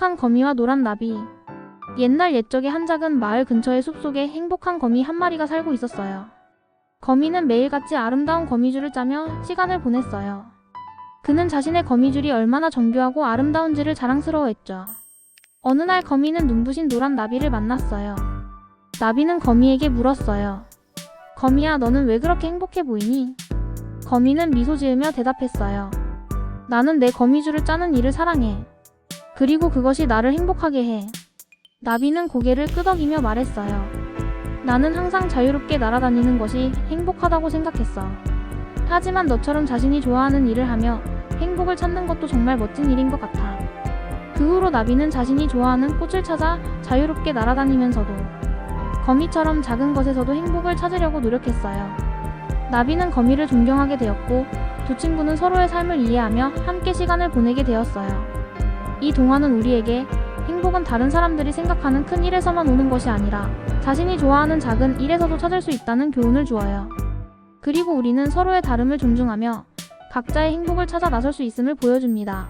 행복한 거미와 노란 나비. 옛날 옛적에 한 작은 마을 근처의 숲속에 행복한 거미 한 마리가 살고 있었어요. 거미는 매일같이 아름다운 거미줄을 짜며 시간을 보냈어요. 그는 자신의 거미줄이 얼마나 정교하고 아름다운지를 자랑스러워했죠. 어느 날 거미는 눈부신 노란 나비를 만났어요. 나비는 거미에게 물었어요. 거미야, 너는 왜 그렇게 행복해 보이니? 거미는 미소 지으며 대답했어요. 나는 내 거미줄을 짜는 일을 사랑해. 그리고 그것이 나를 행복하게 해. 나비는 고개를 끄덕이며 말했어요. 나는 항상 자유롭게 날아다니는 것이 행복하다고 생각했어. 하지만 너처럼 자신이 좋아하는 일을 하며 행복을 찾는 것도 정말 멋진 일인 것 같아. 그 후로 나비는 자신이 좋아하는 꽃을 찾아 자유롭게 날아다니면서도 거미처럼 작은 것에서도 행복을 찾으려고 노력했어요. 나비는 거미를 존경하게 되었고 두 친구는 서로의 삶을 이해하며 함께 시간을 보내게 되었어요. 이 동화는 우리에게 행복은 다른 사람들이 생각하는 큰 일에서만 오는 것이 아니라 자신이 좋아하는 작은 일에서도 찾을 수 있다는 교훈을 주어요. 그리고 우리는 서로의 다름을 존중하며 각자의 행복을 찾아 나설 수 있음을 보여줍니다.